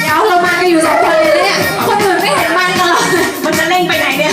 เดี๋ยวเรามากัอยู่สองคนเลยนะคนอื่นไม่เห็นมันหรอกมันจะเล่นไปไหนเนี่ย